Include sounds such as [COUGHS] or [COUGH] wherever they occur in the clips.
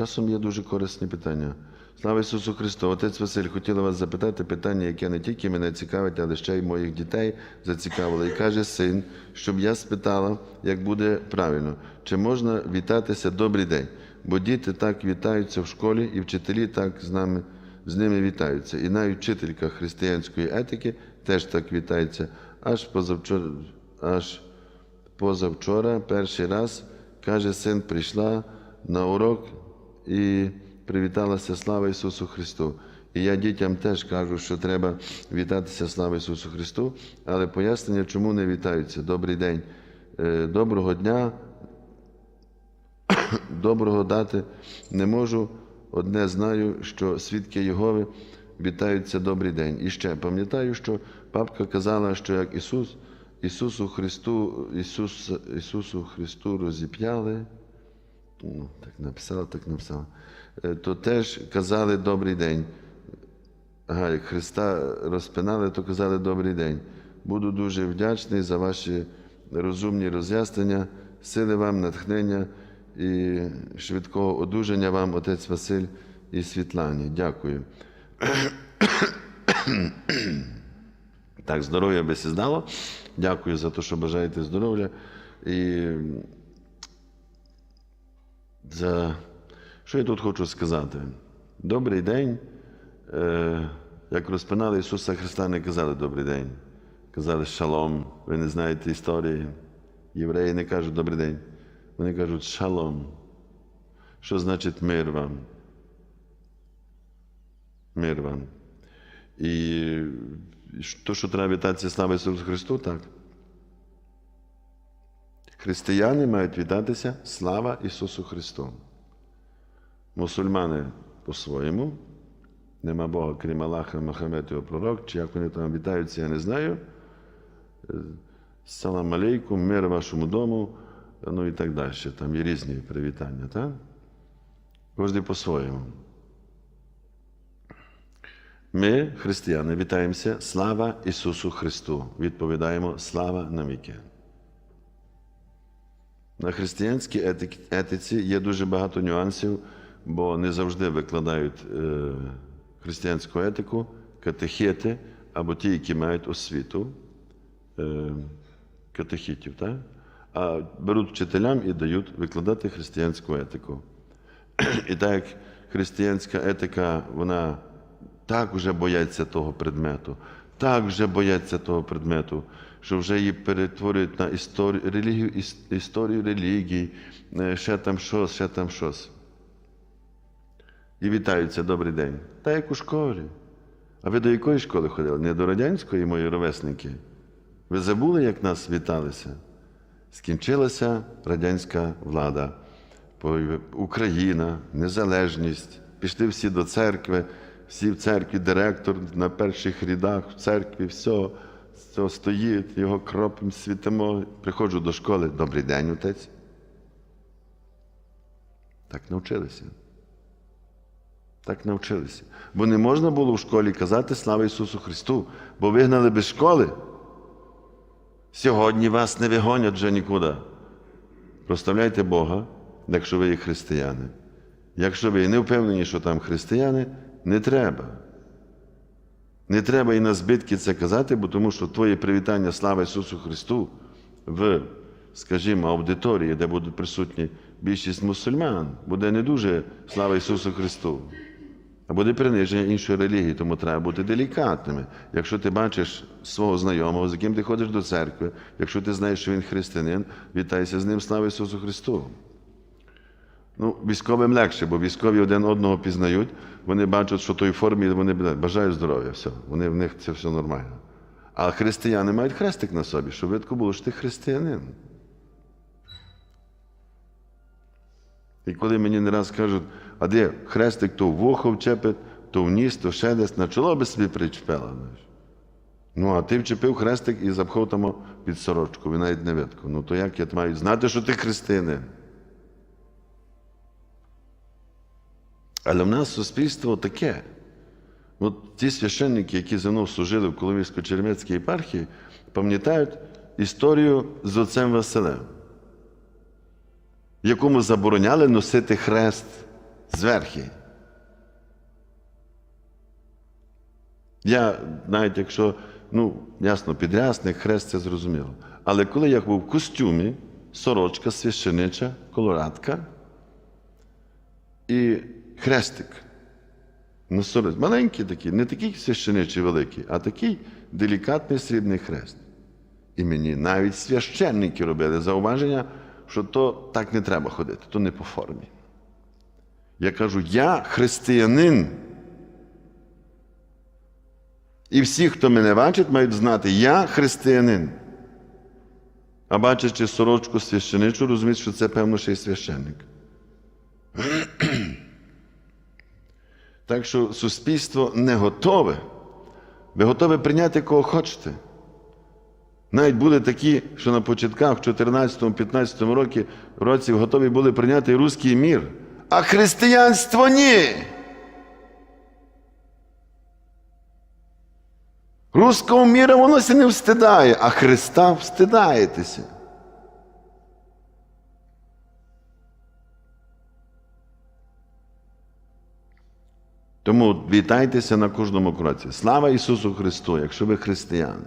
Часом є дуже корисні питання. Слава Ісусу Христу! Отець Василь, хотіла вас запитати питання, яке не тільки мене цікавить, але ще й моїх дітей зацікавило. І каже син, щоб я спитала, як буде правильно, чи можна вітатися добрий день, бо діти так вітаються в школі, і вчителі так з нами з ними вітаються. І навіть вчителька християнської етики теж так вітається. Аж позавчора, аж позавчора перший раз, каже, син прийшла на урок і привіталася слава Ісусу Христу. І я дітям теж кажу, що треба вітатися слава Ісусу Христу, але пояснення, чому не вітаються. Добрий день, Е, доброго дня, [COUGHS] доброго дати не можу. Одне знаю, що свідки Єгови вітаються добрий день. І ще пам'ятаю, що папка казала, що як Ісус, Ісусу Христу, Ісус, Ісусу Христу розіп'яли, ну, так написала, так написала, е, то теж казали добрий день. Ага, як Христа розпинали, то казали добрий день. Буду дуже вдячний за ваші розумні роз'яснення, сили вам, натхнення і швидкого одужання вам, отець Василь і Світлані. Дякую. Так, здоров'я би сіздало. Дякую за те, що бажаєте здоров'я. І за що я тут хочу сказати? Добрий день. Е, Як розпинали Ісуса Христа, не казали добрий день. Казали шалом. Ви не знаєте історії. Євреї не кажуть добрий день. Вони кажуть шалом. Що значить мир вам? Мир вам. І то, що треба вітатися слава Ісусу Христу, так. Християни мають вітатися слава Ісусу Христу. Мусульмани по-своєму. Нема Бога, крім Аллаха, Мохамед його пророк, чи як вони там вітаються, я не знаю. Е, Салам алейкум, мир вашому дому, ну і так далі. Там є різні привітання, так? Кожен по-своєму. Ми, християни, вітаємося. Слава Ісусу Христу! Відповідаємо слава навіки. На християнській етиці є дуже багато нюансів, бо не завжди викладають е, християнську етику, катехети або ті, які мають освіту е, катехітів, так? а беруть вчителям і дають викладати християнську етику. І так як християнська етика, вона так вже бояться того предмету, так вже бояться того предмету, що вже її перетворюють на історію, релігію, історію релігій, е, ще там щось, ще там щось. І вітаються добрий день. Та як у школі. А ви до якої школи ходили? Не до радянської, мої ровесники. Ви забули, як нас віталися? Скінчилася радянська влада, Україна, незалежність. Пішли всі до церкви, всі в церкві, директор на перших рядах в церкві, все, все стоїть, його кропом світимо. Приходжу до школи. Добрий день, отець. Так навчилися. Так навчилися. Бо не можна було в школі казати слава Ісусу Христу, бо вигнали без школи. Сьогодні вас не вигонять вже нікуди. Проставляйте Бога, якщо ви є християни. Якщо ви не впевнені, що там християни, не треба. Не треба і на збитки це казати, бо тому що твоє привітання слава Ісусу Христу в, скажімо, аудиторії, де будуть присутні більшість мусульман, буде не дуже слава Ісусу Христу, а буде приниження іншої релігії, тому треба бути делікатними. Якщо ти бачиш свого знайомого, з яким ти ходиш до церкви, якщо ти знаєш, що він християнин, вітайся з ним, слава Ісусу Христу. Ну, військовим легше, бо військові один одного пізнають, вони бачать, що в той формі вони бажають здоров'я, все. Вони, в них це все нормально. А християни мають хрестик на собі, щоб видко було, що ти християнин. І коли мені не раз кажуть, а де хрестик то в вухо вчепить, то в ніс, то ще десь, на чоло би собі причепила. Ну, а ти вчепив хрестик і запхав там під сорочку, ви навіть не видко. Ну то як я маю знати, що ти християнин? Але в нас суспільство таке. От ті священники, які зі мною служили в Коломійсько-Черемецькій єпархії, пам'ятають історію з отцем Василем, якому забороняли носити хрест зверхи. Я, навіть якщо, ну, ясно, підрясник, хрест це зрозуміло. Але коли я був в костюмі, сорочка, священича, колорадка і хрестик. На сорочці. Маленький такий, не такий священичий великий, а такий делікатний срібний хрест. І мені навіть священники робили зауваження, що то так не треба ходити, то не по формі. Я кажу, я християнин. І всі, хто мене бачить, мають знати, я християнин. А бачачи сорочку священичу, розуміють, що це, певно, ще й священник. Так що суспільство не готове. Ви готові прийняти кого хочете. Навіть були такі, що на початках, в 14-15 році, році готові були прийняти руський мір, а християнство ні. Руського міра воно не встидає, а Христа встидаєтеся. Тому вітайтеся на кожному кроці. Слава Ісусу Христу, якщо ви християни.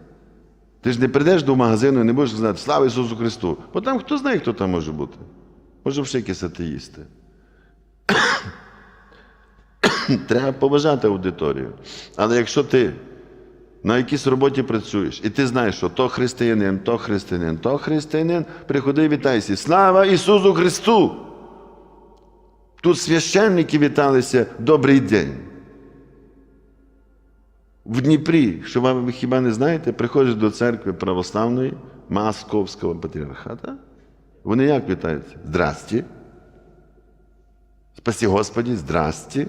Ти ж не прийдеш до магазину і не будеш сказати Слава Ісусу Христу. Бо там хто знає, хто там може бути. Може, вже якісь атеїсти. [COUGHS] Треба поважати аудиторію. Але якщо ти на якійсь роботі працюєш, і ти знаєш, що то християнин, то християнин, то християнин, приходи і вітайся. Слава Ісусу Христу! Тут священники віталися добрий день. В Дніпрі, що ви хіба не знаєте, приходять до церкви православної Московського патріархата. Вони як вітаються? Здрасті. Спасі Господі, здрасті.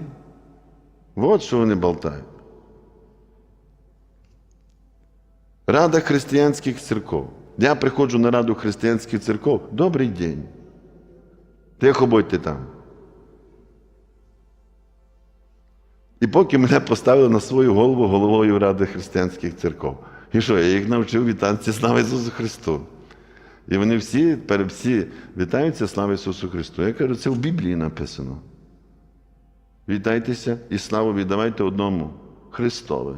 От що вони болтають. Рада християнських церков. Я приходжу на раду християнських церков. Добрий день. Тихо будьте там. І поки мене поставили на свою голову головою Ради християнських церков. І що, я їх навчив вітатися слава Ісусу Христу. І вони всі, всі вітаються слава Ісусу Христу. Я кажу, це в Біблії написано. Вітайтеся і славу віддавайте одному Христове.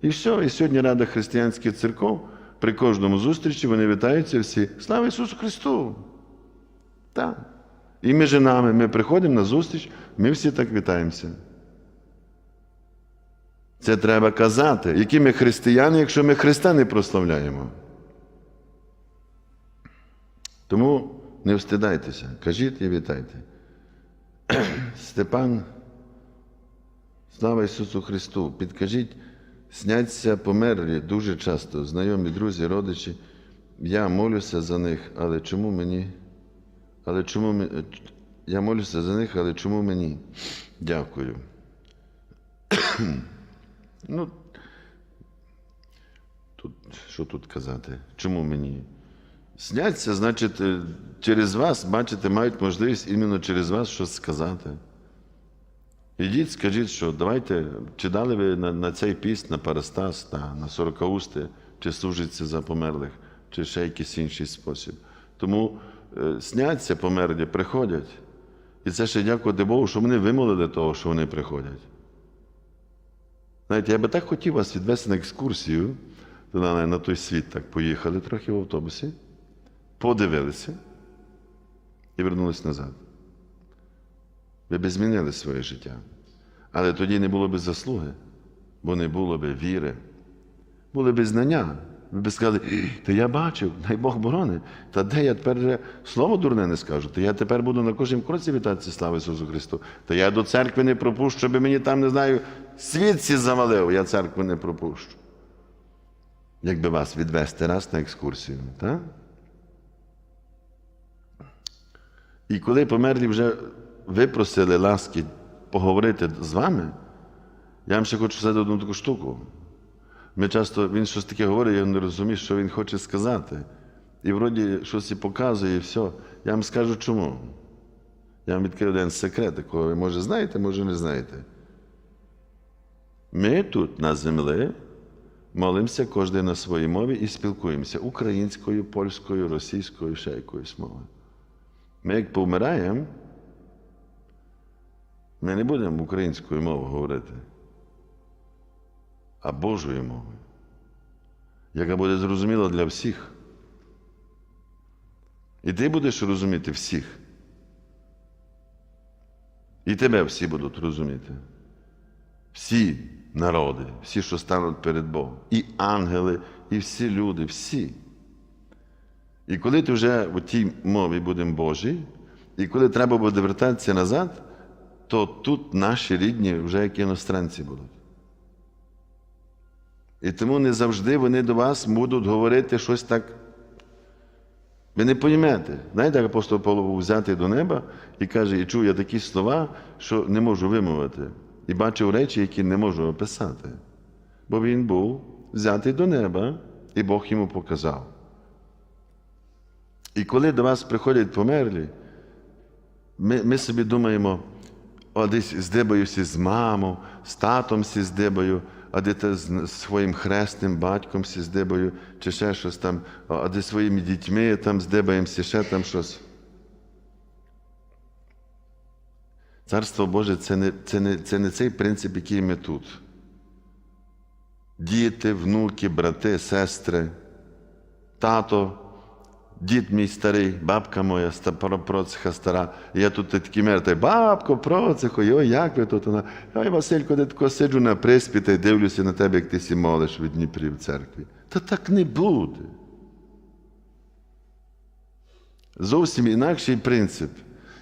І все. І сьогодні Рада християнських церков при кожному зустрічі вони вітаються всі. Слава Ісусу Христу! Так. І між нами ми приходимо на зустріч, ми всі так вітаємося. Це треба казати, які ми християни, якщо ми Христа не прославляємо. Тому не встидайтеся, кажіть і вітайте. [CLEARS THROAT] Степан, слава Ісусу Христу! Підкажіть, сняться померлі дуже часто, знайомі, друзі, родичі. Я молюся за них, але чому мені? Але чому ми... Я молюся за них, але чому мені? Дякую. [CLEARS THROAT] Ну, тут, що тут казати? Чому мені? Сняться, значить, е, через вас, бачите, мають можливість іменно через вас щось сказати. Ідіть, скажіть, що давайте, чи дали ви на, на цей піст, на Парастас, на, на Сорокаусти, чи служиться за померлих, чи ще якийсь інший спосіб. Тому е, сняться померлі, приходять. І це ще дякувати Богу, що вони вимолили того, що вони приходять. Знаєте, я би так хотів вас відвести на екскурсію на, той світ, так поїхали трохи в автобусі, подивилися і вернулися назад. Ви б змінили своє життя. Але тоді не було б заслуги, бо не було б віри, були б знання. Ви б сказали, та я бачив, дай Бог борони. Та де я тепер слово дурне не скажу, то я тепер буду на кожному кроці вітатися, слава Ісусу Христу. Та я до церкви не пропущу, щоб мені там, не знаю, світці завалив, я церкву не пропущу. Якби вас відвести раз на екскурсію, так? І коли померлі вже випросили ласки поговорити з вами, я вам ще хочу сказати одну таку штуку. Ми часто, він щось таке говорить, я не розумію, що він хоче сказати. І вроді щось і показує, і все. Я вам скажу чому. Я вам відкрив один секрет, якого ви може знаєте, може не знаєте. Ми тут на землі молимося кожен на своїй мові і спілкуємося українською, польською, російською, ще якоюсь мовою. Ми як повмираємо, Ми не будемо українською мовою говорити, а Божою мовою, яка буде зрозуміла для всіх. І ти будеш розуміти всіх. І тебе всі будуть розуміти. Всі народи, всі, що стануть перед Богом. І ангели, і всі люди, всі. І коли ти вже в тій мові будемо Божі, і коли треба буде вертатися назад, то тут наші рідні вже як іностранці будуть. І тому не завжди вони до вас будуть говорити щось так. Ви не поймете. Знаєте, як апостол Павло був взятий до неба і каже, і чув я такі слова, що не можу вимовити. І бачив речі, які не можу описати. Бо він був взятий до неба, і Бог йому показав. І коли до вас приходять померлі, ми, ми собі думаємо, о, десь здибаюся з мамою, з татом сі здибаю, а де з своїм хресним батьком сі здибаю, чи ще щось там, а де своїми дітьми там здибаємося, ще там щось. Царство Боже це не, це, не, це не цей принцип, який ми тут. Діти, внуки, брати, сестри, тато, дід мій старий, бабка моя, процеха стара. Я тут такий мертвий, бабко, процехо, ой, як ви тут? Ой, Василько, де тако сиджу на приспі та й дивлюся на тебе, як ти сі молиш в Дніпрі в церкві. Та так не буде. Зовсім інакший принцип,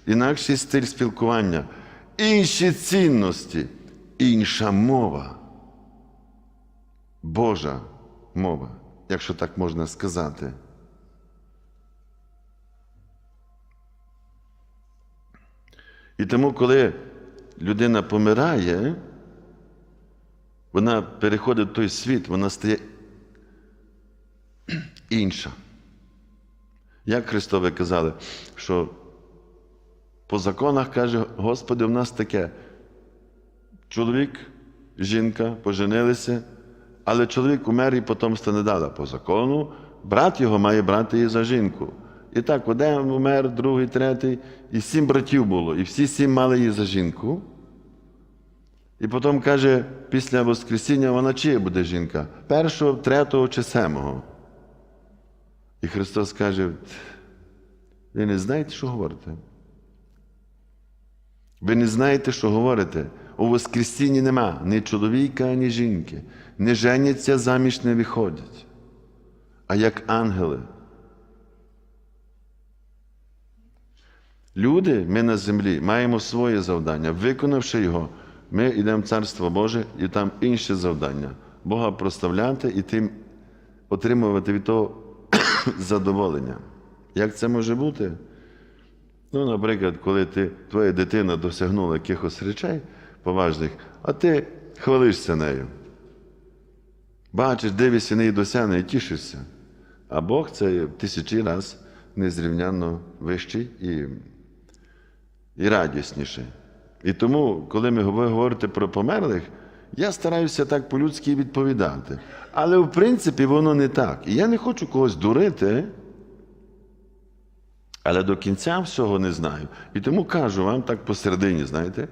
інакший стиль спілкування, інші цінності, інша мова. Божа мова, якщо так можна сказати. І тому, коли людина помирає, вона переходить в той світ, вона стає інша. Як Христове казали, що по законах каже, Господи, в нас таке. Чоловік, жінка поженилися, але чоловік умер і потомства не дала по закону. Брат його має брати її за жінку. І так, один умер, другий, третій, і сім братів було, і всі сім мали її за жінку. І потім каже, після Воскресіння вона чия буде жінка? Першого, третього чи семого. І Христос каже, ви не знаєте, що говорите? Ви не знаєте, що говорите. У Воскресінні нема ні чоловіка, ні жінки. Не женяться, заміж не виходять. А як ангели. Люди, ми на землі, маємо своє завдання. Виконавши його, ми йдемо в Царство Боже і там інше завдання. Бога проставляти і тим отримувати від того [COUGHS] задоволення. Як це може бути? Ну, наприклад, коли ти, твоя дитина досягнула якихось речей поважних, а ти хвалишся нею. Бачиш, дивишся неї досягне і тішишся. А Бог це тисячі раз незрівнянно вищий і, і радісніший. І тому, коли ми ви говорите про померлих, я стараюся так по-людськи відповідати. Але в принципі воно не так. І я не хочу когось дурити. Але до кінця всього не знаю. І тому кажу вам так посередині, знаєте.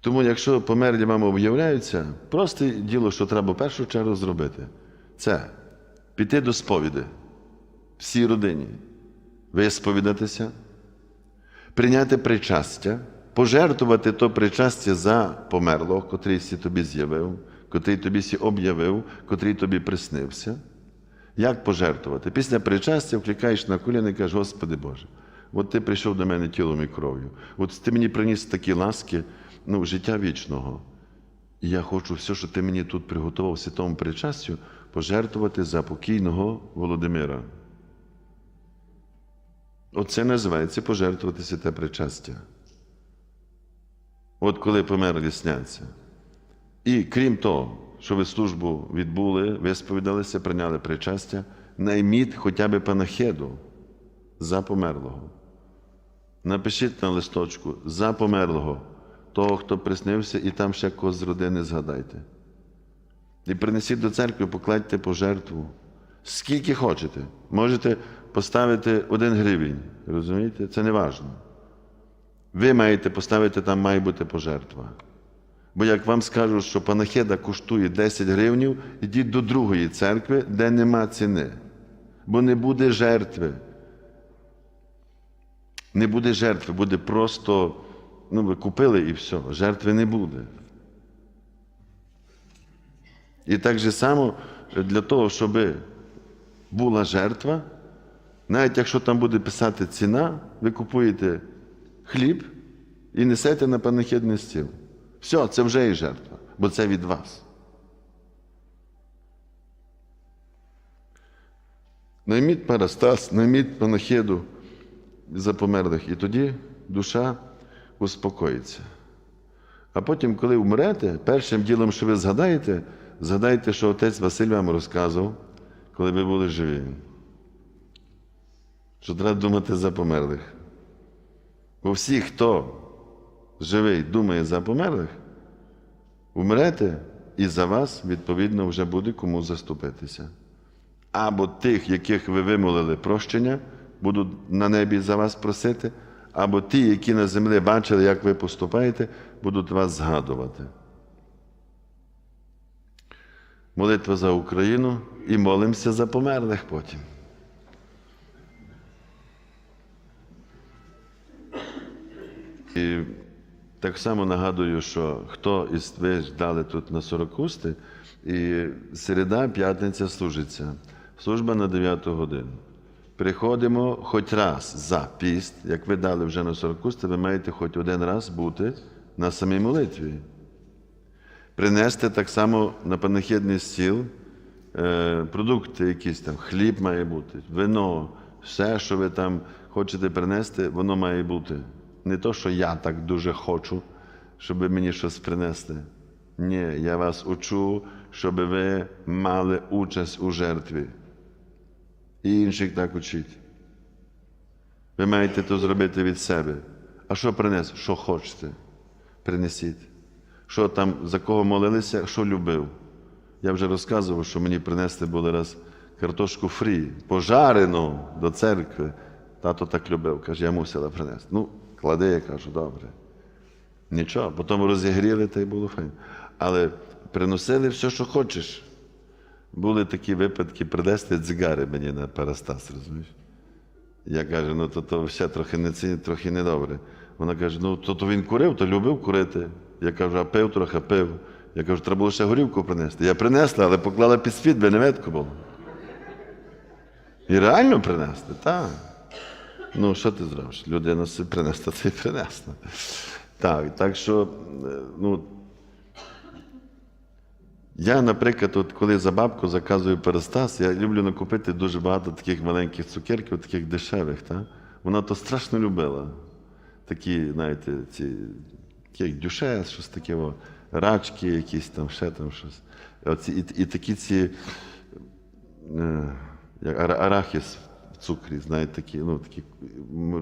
Тому, якщо померлі вам об'являються, просте діло, що треба в першу чергу зробити, це піти до сповіди всій родині, висповідатися, прийняти причастя, пожертвувати то причастя за померлого, котрий сі тобі з'явив, котрий тобі сі об'явив, котрий тобі приснився. Як пожертвувати? Після причастя вкликаєш на коліна і кажеш, Господи Боже, от ти прийшов до мене тілом і кров'ю. От ти мені приніс такі ласки ну, життя вічного. І я хочу все, що ти мені тут приготував святому причастю, пожертвувати за покійного Володимира. Оце називається пожертвувати святе причастя. От коли померлі сняться. І крім того, що ви службу відбули, висповідалися, прийняли причастя, найміть хоча б панахеду за померлого. Напишіть на листочку за померлого, того, хто приснився, і там ще когось з родини згадайте. І принесіть до церкви, покладьте пожертву. Скільки хочете. Можете поставити один гривень. Розумієте? Це не важливо. ви маєте поставити, там має бути пожертва. Бо як вам скажуть, що панахида коштує 10 гривнів, ідіть до другої церкви, де нема ціни. Бо не буде жертви. Не буде жертви, буде просто, ну ви купили і все, жертви не буде. І так же само для того, щоб була жертва, навіть якщо там буде писати ціна, ви купуєте хліб і несете на панахидний стіл. Все, це вже і жертва, бо це від вас. Найміть парастас, найміть панахиду за померлих, і тоді душа успокоїться. А потім, коли вмрете, першим ділом, що ви згадаєте, згадайте, що отець Василь вам розказував, коли ви були живі. Що треба думати за померлих. Бо всі, хто живий, думає за померлих, умрете, і за вас, відповідно, вже буде кому заступитися. Або тих, яких ви вимолили прощення, будуть на небі за вас просити, або ті, які на землі бачили, як ви поступаєте, будуть вас згадувати. Молитва за Україну і молимося за померлих потім. І так само нагадую, що хто із ви дали тут на 40 усти, і середа, п'ятниця служиться. Служба на 9 годину. Приходимо хоч раз за піст, як ви дали вже на 40 усти, ви маєте хоч один раз бути на самій молитві. Принести так само на панахідний стіл е, продукти якісь там, хліб має бути, вино, все, що ви там хочете принести, воно має бути. Не то, що я так дуже хочу, щоб мені щось принести. Ні, я вас учу, щоб ви мали участь у жертві. І інших так учіть. Ви маєте то зробити від себе. А що принес? Що хочете? Принесіть. Що там, за кого молилися, що любив. Я вже розказував, що мені принесли було раз картошку фрі, пожарену до церкви. Тато так любив, каже, я мусила принести. Ну, клади, я кажу, добре. Нічого, потім розігріли, та й було файно. Але приносили все, що хочеш. Були такі випадки принести дзигари мені на парастас, розумієш? Я кажу, ну то, то все трохи не ці, трохи недобре. Вона каже, ну то, то він курив, то любив курити. Я кажу, а пив трохи пив. Я кажу, треба було ще горівку принести. Я принесла, але поклала під світ, бо не видко було. І реально принести, так. Ну, що ти зробиш? Людина принесла, і принесла. Так, так що, е, ну, я, наприклад, от коли за бабку заказую перестас, я люблю накупити дуже багато таких маленьких цукерків, таких дешевих. Та? Вона то страшно любила. Такі, знаєте, ці як дюшес, щось таке, о, рачки, якісь там, ще там щось. Оці, і, і такі ці е, як арахіс цукрі, знаєте, такі, ну, такі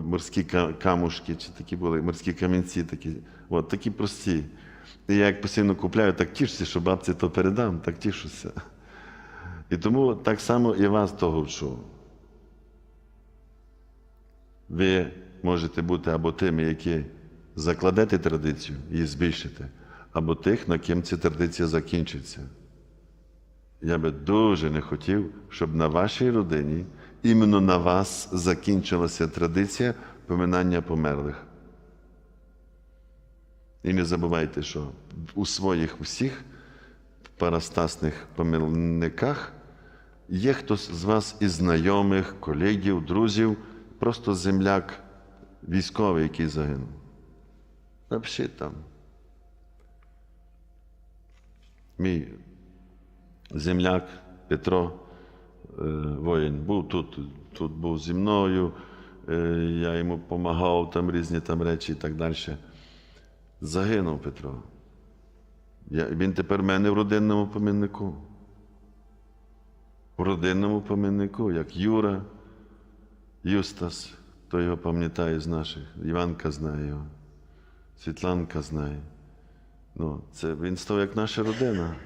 морські камушки, чи такі були морські камінці, такі, от, такі прості. І я як постійно купляю, так тішуся, що бабці то передам, так тішуся. І тому так само і вас того вчу. Ви можете бути або тими, які закладете традицію і збільшите, або тих, на ким ця традиція закінчиться. Я би дуже не хотів, щоб на вашій родині, іменно на вас закінчилася традиція поминання померлих. І не забувайте, що у своїх усіх парастасних помилниках є хтось з вас із знайомих, колегів, друзів, просто земляк військовий, який загинув. Напишіть там. Мій земляк Петро воїн був тут, тут був зі мною, е, я йому допомагав, там різні там речі і так далі. Загинув Петро. Я, він тепер в мене в родинному поміннику. В родинному поміннику, як Юра, Юстас, хто його пам'ятає з наших, Іванка знає його, Світланка знає. Ну, це, він став як наша родина.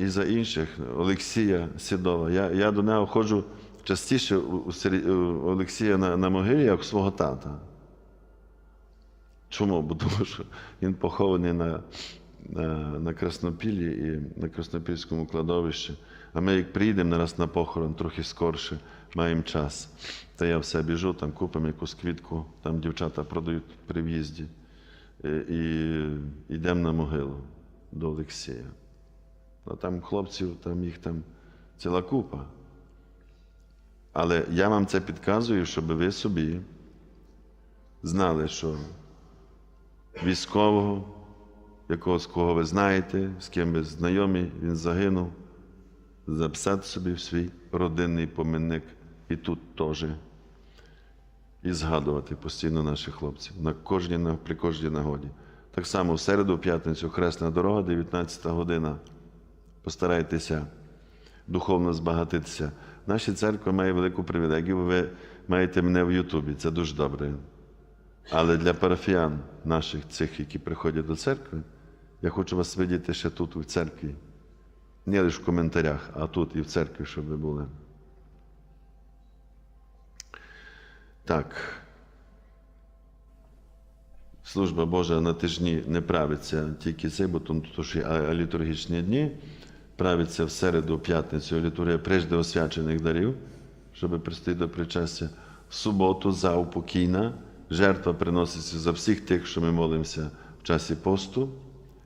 І за інших, Олексія Сідова. Я, я до нього ходжу частіше у, у Олексія на, на могилі, як у свого тата. Чому? Бо тому що він похований на, на, на Краснопіллі і на Краснопільському кладовищі. А ми, як приїдемо нараз на похорон, трохи скорше, маємо час. Та я все біжу, там купимо якусь квітку, там дівчата продають при в'їзді. І, і йдемо на могилу до Олексія. А там хлопців, там їх там ціла купа. Але я вам це підказую, щоб ви собі знали, що військового, якогось кого ви знаєте, з ким ви знайомі, він загинув, записати собі в свій родинний поминник і тут теж. І згадувати постійно наших хлопців на кожній, при кожній нагоді. Так само в середу, в п'ятницю, хресна дорога, 19 година. Постарайтеся духовно збагатитися. Наша церква має велику привілегію. Ви маєте мене в Ютубі, це дуже добре. Але для парафіян наших цих, які приходять до церкви, я хочу вас видіти ще тут, у церкві. Не лише в коментарях, а тут і в церкві, щоб ви були. Так. Служба Божа на тижні не правиться тільки цей, бо тому то, що є літургічні дні. Правиться в середу, п'ятницю літургія прежде освячених дарів, щоб пристати до причастя. В суботу заупокійна. Жертва приноситься за всіх тих, що ми молимося в часі посту.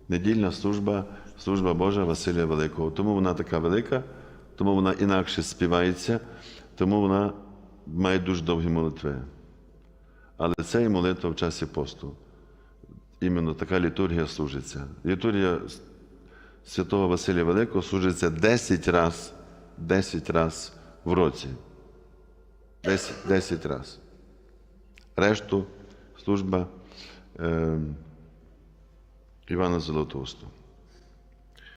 Недільна служба, служба Божа Василія Великого. Тому вона така велика, тому вона інакше співається, тому вона має дуже довгі молитви. Але це і молитва в часі посту. Іменно така літургія служиться. Літургія святого Василія Великого служиться 10 раз, 10 раз в році. 10, 10 раз. Решту служба е, Івана Золотоусту.